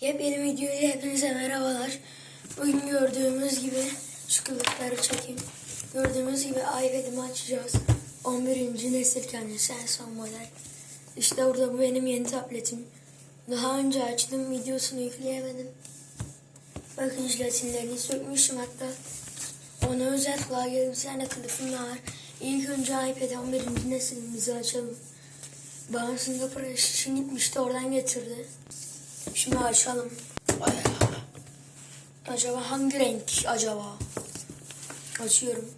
Yepyeni videoya hepinize merhabalar. Bugün gördüğümüz gibi şu kılıfları çekeyim. Gördüğümüz gibi iPad'imi açacağız. 11. nesil kendisi en son model. İşte burada bu benim yeni tabletim. Daha önce açtım videosunu yükleyemedim. Bakın jelatinlerini sökmüşüm hatta. Ona özel gelip bir tane kılıfım var. İlk önce iPad 11. neslimizi açalım. Babam Singapur'a iş için gitmişti oradan getirdi. Şimdi açalım. Acaba hangi renk acaba? Açıyorum.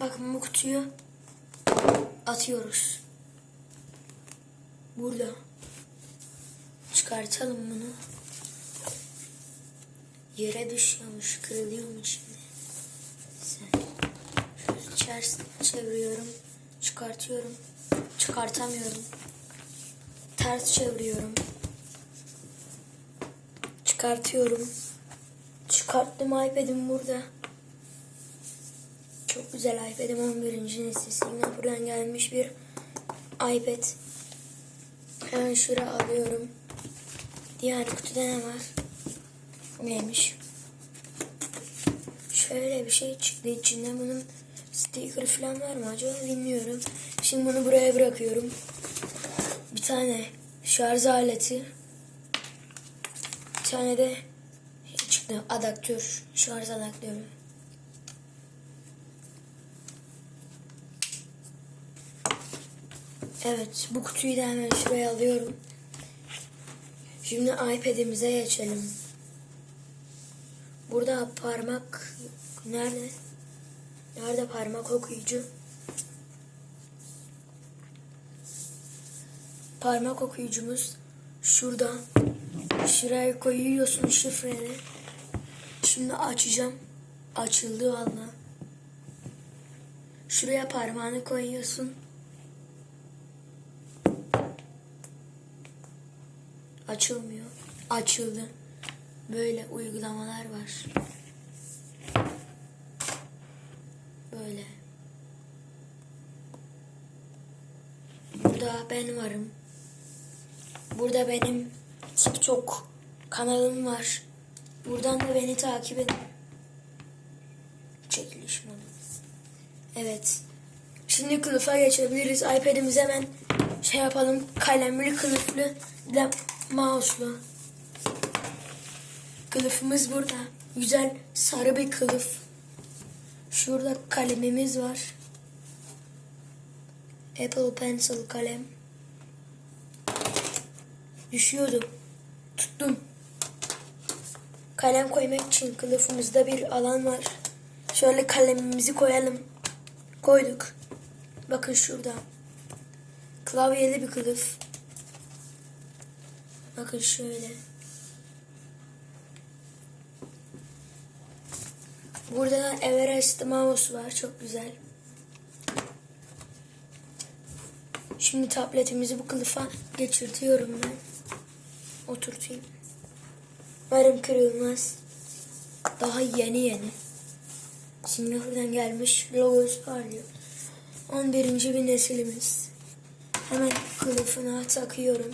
Bakın bu kutuyu atıyoruz. Burada. Çıkartalım bunu. Yere düşüyormuş, kırılıyormuş şimdi. Sen. Ters çeviriyorum. Çıkartıyorum. Çıkartamıyorum. Ters çeviriyorum. Çıkartıyorum. Çıkarttım iPad'im burada. Çok güzel iPad'im 11. nesil Singapur'dan gelmiş bir iPad. Hemen şuraya alıyorum. Diğer kutuda ne var? Neymiş? Şöyle bir şey çıktı içinde bunun sticker falan var mı acaba bilmiyorum. Şimdi bunu buraya bırakıyorum. Bir tane şarj aleti. Bir tane de çıktı adaptör. Şarj adaptörü. Evet bu kutuyu da hemen şuraya alıyorum. Şimdi iPad'imize geçelim. Burada parmak nerede? Nerede parmak okuyucu? Parmak okuyucumuz şurada. Şuraya koyuyorsun şifreni. Şimdi açacağım. Açıldı valla. Şuraya parmağını koyuyorsun. Açılmıyor. Açıldı. Böyle uygulamalar var. Böyle. Burada ben varım. Burada benim TikTok kanalım var. Buradan da beni takip edin. Çekiliş modu. Evet. Şimdi kılıfa geçebiliriz. iPad'imize hemen şey yapalım. Kalemli kılıflı de mouse'lu. Kılıfımız burada. Güzel sarı bir kılıf. Şurada kalemimiz var. Apple Pencil kalem. Düşüyordu. Tuttum. Kalem koymak için kılıfımızda bir alan var. Şöyle kalemimizi koyalım. Koyduk. Bakın şurada. Klavyeli bir kılıf. Bakın şöyle. Burada da Everest mouse var. Çok güzel. Şimdi tabletimizi bu kılıfa geçirtiyorum ben. Oturtayım. Umarım kırılmaz. Daha yeni yeni. Singapur'dan gelmiş. Logosu parlıyor. 11. bir nesilimiz. Hemen kılıfına takıyorum.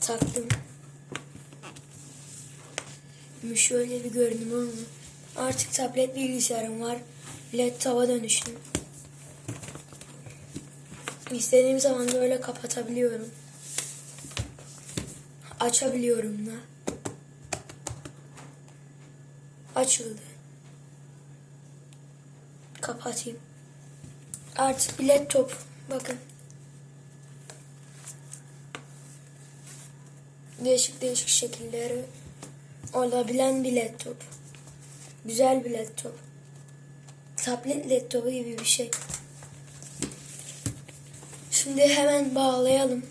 Taktım. Şimdi şöyle bir görünüm oldu. Artık tablet bilgisayarım var. LED tava dönüştüm. İstediğim zaman da öyle kapatabiliyorum. Açabiliyorum da. Açıldı. Kapatayım. Artık bir laptop. Bakın. Değişik değişik şekilleri olabilen bir laptop. Güzel bir laptop. Tablet laptopu gibi bir şey. Şimdi hemen bağlayalım.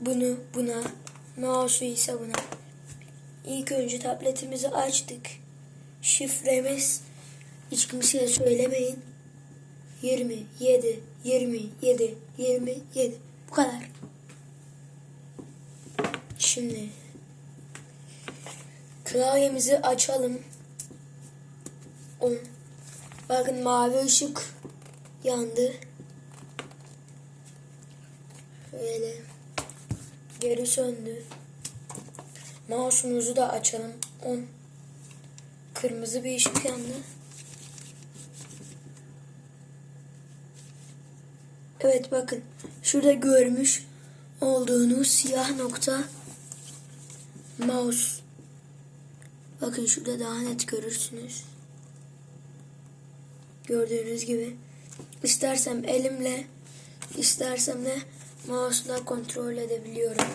Bunu buna. Mouse'u ise buna. İlk önce tabletimizi açtık. Şifremiz hiç kimseye söylemeyin. 27 27 27 bu kadar. Şimdi klavyemizi açalım. On. Bakın mavi ışık yandı. Böyle. Geri söndü. Mouse'umuzu da açalım. 10. Kırmızı bir ışık yandı. Evet bakın. Şurada görmüş olduğunuz siyah nokta mouse. Bakın şurada daha net görürsünüz. Gördüğünüz gibi. İstersem elimle, istersem de mouse'la kontrol edebiliyorum.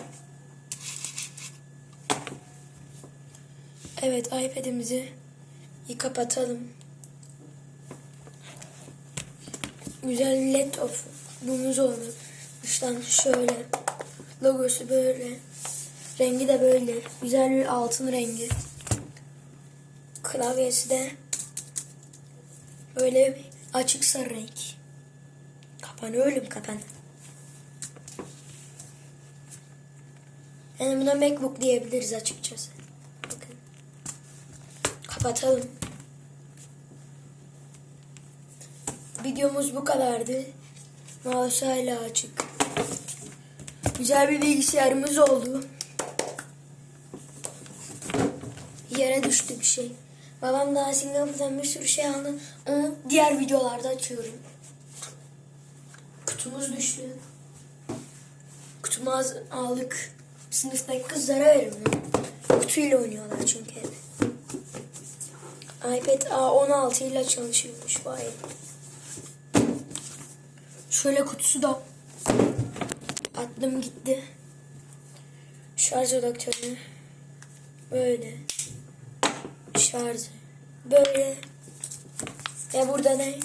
Evet iPad'imizi kapatalım. Güzel bir laptopumuz oldu. Dıştan şöyle. Logosu böyle. Rengi de böyle. Güzel bir altın rengi. Klavyesi de böyle açık sarı renk. Kapan oğlum kapan. Yani buna MacBook diyebiliriz açıkçası. Bakın. Kapatalım. Videomuz bu kadardı. Mouse hala açık. Güzel bir bilgisayarımız oldu. Yere düştü bir şey. Babam daha Singapur'dan bir sürü şey aldı. Onu diğer videolarda açıyorum. Kutumuz düştü. Kutumu aldık. Sınıftaki kızlara verin. Kutuyla oynuyorlar çünkü hep. iPad A16 ile çalışıyormuş. Vay. Şöyle kutusu da attım gitti. Şarj adaptörü böyle şarj böyle ve burada ne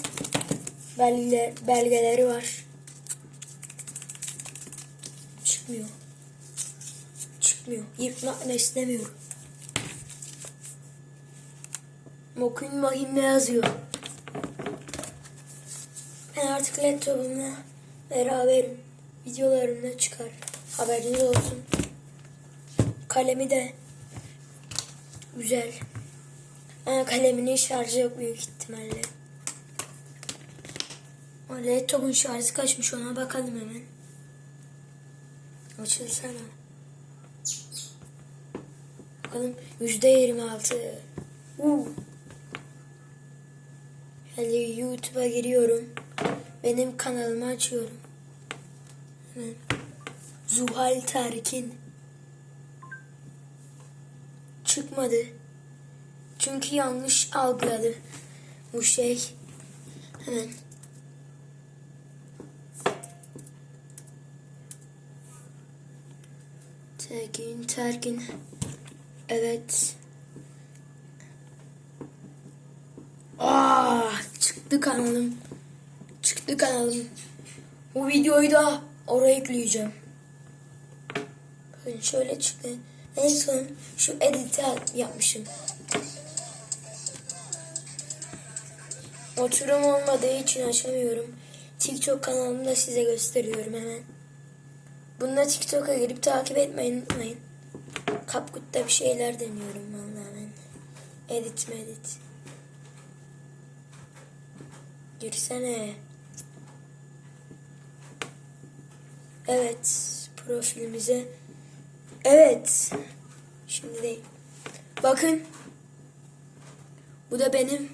belge, belgeleri var. Çıkmıyor. Çıkmıyor. Yırtmak da istemiyorum. Mokun mahim ne yazıyor? Ben artık laptopumla beraberim. Videolarımda çıkar. Haberiniz olsun. Kalemi de güzel. Ama kaleminin şarjı yok büyük ihtimalle. O laptopun şarjı kaçmış ona bakalım hemen. Açılsana. Bakalım yüzde yirmi altı. Hadi YouTube'a giriyorum. Benim kanalımı açıyorum. Zuhal Terkin. Çıkmadı. Çünkü yanlış algıladı bu şey. Hemen. Terkin, Terkin. Evet. Aa, çıktı kanalım. Çıktı kanalım. Bu videoyu da oraya ekleyeceğim. Şöyle çıktı. En son şu editi yapmışım. Oturum olmadığı için açamıyorum. TikTok kanalımı da size gösteriyorum hemen. Bunda TikTok'a girip takip etmeyi unutmayın. Kapkut'ta bir şeyler deniyorum vallahi ben. Edit medit. Girsene. Evet. Profilimize. Evet. Şimdi değil. Bakın. Bu da benim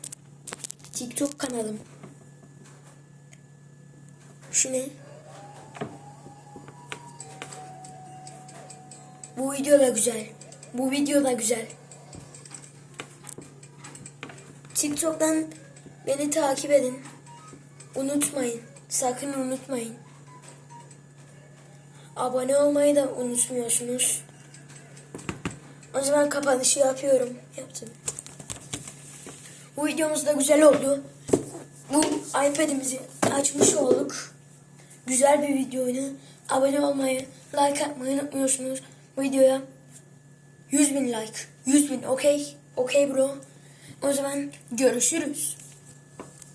TikTok kanalım. Şu ne? Bu video da güzel. Bu video da güzel. TikTok'tan beni takip edin. Unutmayın. Sakın unutmayın. Abone olmayı da unutmuyorsunuz. O zaman kapanışı yapıyorum. Yaptım. Bu videomuz da güzel oldu. Bu iPad'imizi açmış olduk. Güzel bir videoydu. Abone olmayı, like atmayı unutmuyorsunuz. Videoya 100 bin like. 100 bin okey. Okey bro. O zaman görüşürüz.